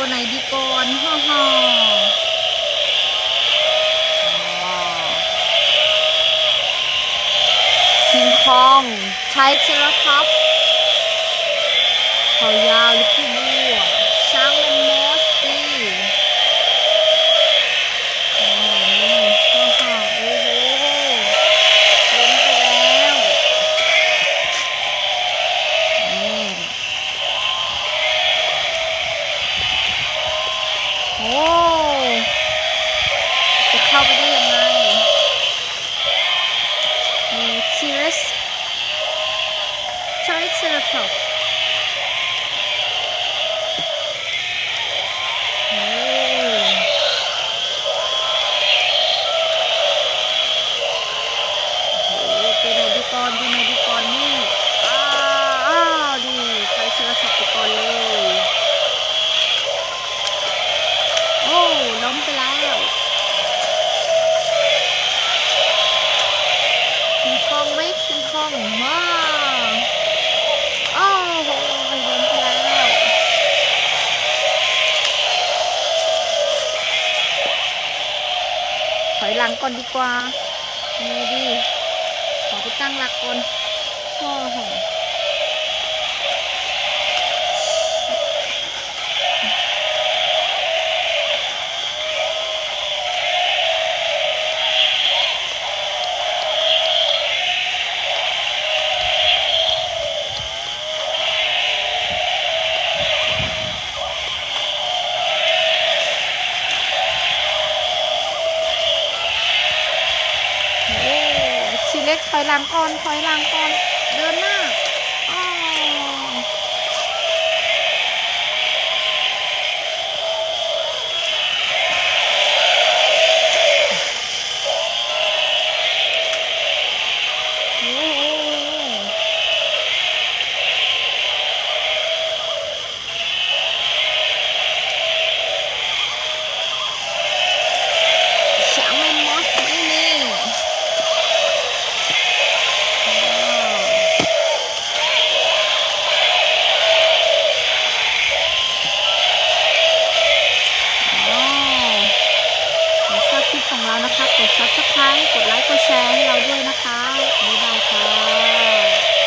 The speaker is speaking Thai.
ตัวไหนดีก่อนฮ่อฮ่อคิงคองใช้เชลครับเขายาวลิคูบั เข้าไปได้ยังไงมีทีเรสทริเซราทอปโอ้โหเป็นไหนดีก่อนเป็นไหนดีก่อนนี่ อ้าวอ้าวดีทริเซราทอปไปก่อนเลย โอ้ล้มไปแล้วคิงค ขึ้นข้องมากโอ้โหล้มไปแล้วถอยหลังก่อนดีกว่านี่ดี ขอไปตั้งหลักก่อนโอ้โห เล็กถอยหลังก่อนถอยหลังก่อน เดินหน้าอ้อโอ้ เรานะคะ กด subscribe กดไลค์ กดแชร์ให้เราด้วยนะคะ